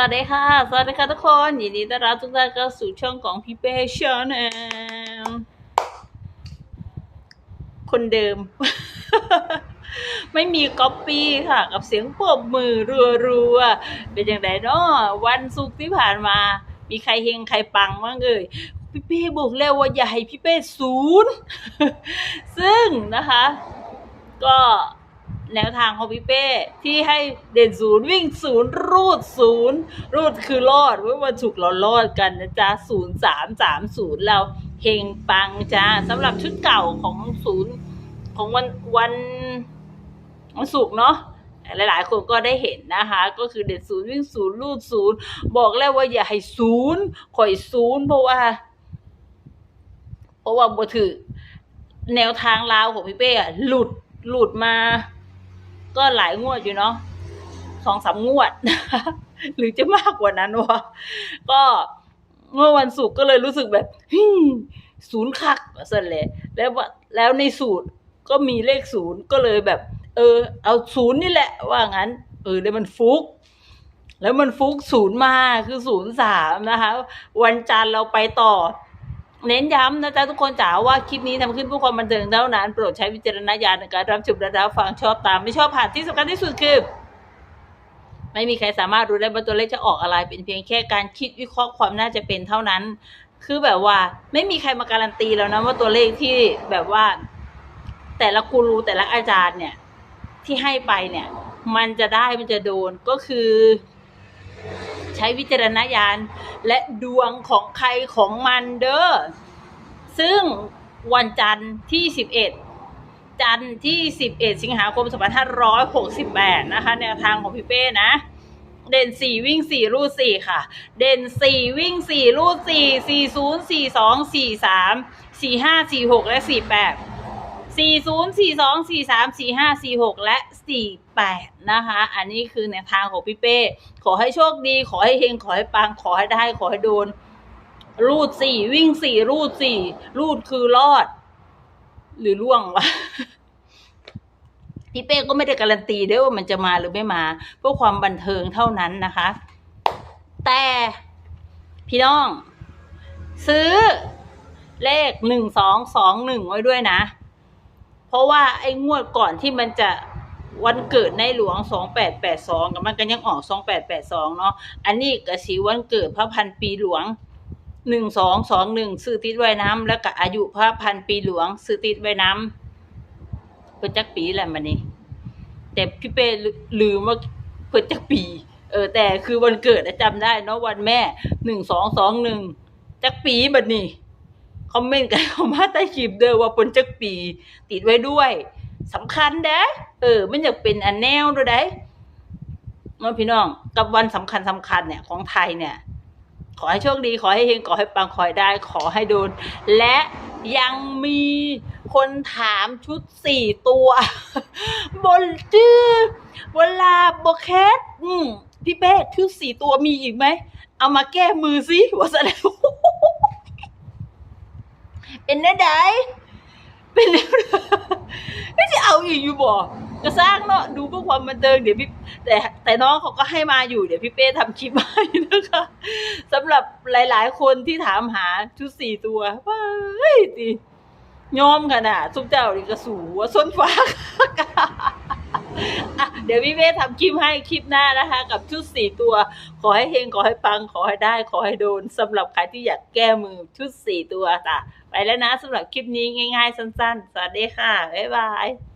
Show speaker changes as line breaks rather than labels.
วัสดีค่ะ สวัสดีค่ะทุกคน ยินดีต้อนรับทุกท่านเข้าสู่ช่องของพี่เป้ชาแนลคนเดิม ไม่มีก๊อปปี้ค่ะ กับเสียงปรบมือรัวๆ เป็นอย่างไรเนาะวันศุกร์ที่ผ่านมา มีใครเฮงใครปังบ้างเอ่ยพี่เป้บอกแล้วว่าอย่าให้พี่เป้ศูนย์ ซึ่งนะคะ ก็ แนวทางของพี่เป้ที่ให้เด่นศูนย์วิ่งศูนย์รูดศูนย์รูดคือรอดเมื่อวันศุกเรารอดกันนะจ๊ะศูนย์สามสามศูนย์เราเฮงปังจ้าสำหรับชุดเก่าของศูนย์ของวันวันวันศุกร์เนาะหลายๆ คนก็ได้เห็นนะคะ ก็คือเด่นศูนย์วิ่งศูนย์รูดศูนย์บอกแล้วว่าอย่าให้ศูนย์ข่อยศูนย์เพราะว่า เพราะว่าบ่ถือแนวทางลาวของพี่เป้อะหลุดหลุดมา ก็หลายงวดอยู่เนาะสองสามงวด หรือจะมากกว่านั้นวะก็เมื่อวันศุกร์ก็เลยรู้สึกแบบศูนย์คักสันเลยแล้วว่าแล้วในสูตรก็มีเลขศูนย์ก็เลยแบบ เออ เอาศูนย์นี่แหละ ว่างั้น เออแล้วมันฟุก แล้วมันฟุกศูนย์มาคือศูนย์สามนะคะ วันจันทร์เราไปต่อ เน้นย้ำนะจ๊ะทุกคนจ๋าว่าคลิปนี้ทำขึ้นเพื่อความบันเทิงเท่านั้น โปรดใช้วิจารณญาณในการรับชมและรับฟังชอบตามไม่ชอบผ่านที่สำคัญที่สุดคือ ไม่มีใครสามารถรู้ได้ว่าตัวเลขจะออกอะไร เป็นเพียงแค่การคิดวิเคราะห์ความน่าจะเป็นเท่านั้น คือแบบว่า ไม่มีใครมาการันตีแล้วนะว่าตัวเลขที่แบบว่า แต่ละกูรูแต่ละอาจารย์เนี่ย ที่ให้ไปเนี่ย มันจะได้มันจะโดนก็คือ ใช้วิจารณญาณและดวงของใครของมันเด้อ ซึ่งวันจันทร์ที่ 11 จันทร์ที่ 11 สิงหาคม 2568 นะคะ แนวทางของพี่เป้นะ เด่น 4 วิ่ง 4 รูด 4 ค่ะ เด่น 4 วิ่ง 4 รูด 4 40 42 43 45 46 และ 48 40 42 43 45 46 และ 48 นะคะ อันนี้คือแนวทางของพี่เป้ ขอให้โชคดี ขอให้เฮง ขอให้ปัง ขอให้ได้ ขอให้โดน รูดสี่ วิ่งสี่ รูดสี่ รูดคือรอด หรือล่วงวะพี่เป้ก็ไม่ได้การันตีด้วยว่ามันจะมาหรือไม่มา เพื่อความบันเทิงเท่านั้นนะคะ แต่พี่น้อง ซื้อเลขหนึ่งสองสองหนึ่งไว้ด้วยนะ เพราะว่าไอ้งวดก่อนที่มันจะวันเกิดในหลวงสองแปดแปดสองกับมันก็ยังออกสองแปดแปดสองเนาะอันนี้ก็สีวันเกิดพระพันปีหลวงหนึ่งสองสองหนึ่งซื้อติดไว้น้ำแล้วก็อายุพระพันปีหลวงซื้อติดไว้น้ำเพิ่นจักปีแหละมันนี่แต่พี่เป้ลืมว่าเพิ่นจักปี เออ แต่คือวันเกิดอะจำได้เนาะวันแม่หนึ่งสองสองหนึ่งจักปีบัดนี้ คอมเมนต์กันเข้ามาใต้คลิปเด้อว่าปนจักปี ติดไว้ด้วยสำคัญเด้อเออ มันอยากเป็นอันแนวด้วยได้น้องพี่น้อง กับวันสำคัญสำคัญเนี่ยของไทยเนี่ย ขอให้โชคดี ขอให้เฮงขอให้ปังขอให้ได้ ขอให้โดน และยังมีคนถามชุดสี่ตัว บนชื่อเวลาโบแคทอืมพี่เป้ชุดสี่ตัวมีอีกไหม เอามาแก้มือสิว่าแสดง เป็นได้ไดเป็นได้ไม่ใช่เอาอีกอยู่บ่ก็สร้างเนาะดูเพื่อความบันเทิงเดี๋ยวพี่แต่แต่น้องเขาก็ให้มาอยู่เดี๋ยวพี่เป้ทำคลิปให้นะคะสำหรับหลาย ๆ คนที่ถามหาชุดสี่ตัวว้ายตียอมขนาดซุปเจ้านี่กระสูว่าส้นฟ้า อะเดี๋ยวพี่เป้ทำคลิปให้คลิปหน้านะคะ กับชุดสี่ตัว ขอให้เฮงขอให้ปังขอให้ได้ ขอให้โดนสำหรับใครที่อยากแก้มือชุดสี่ตัวจ้ะไปแล้วนะสำหรับคลิปนี้ง่าย ๆ สั้น ๆ สวัสดีค่ะบ๊ายบาย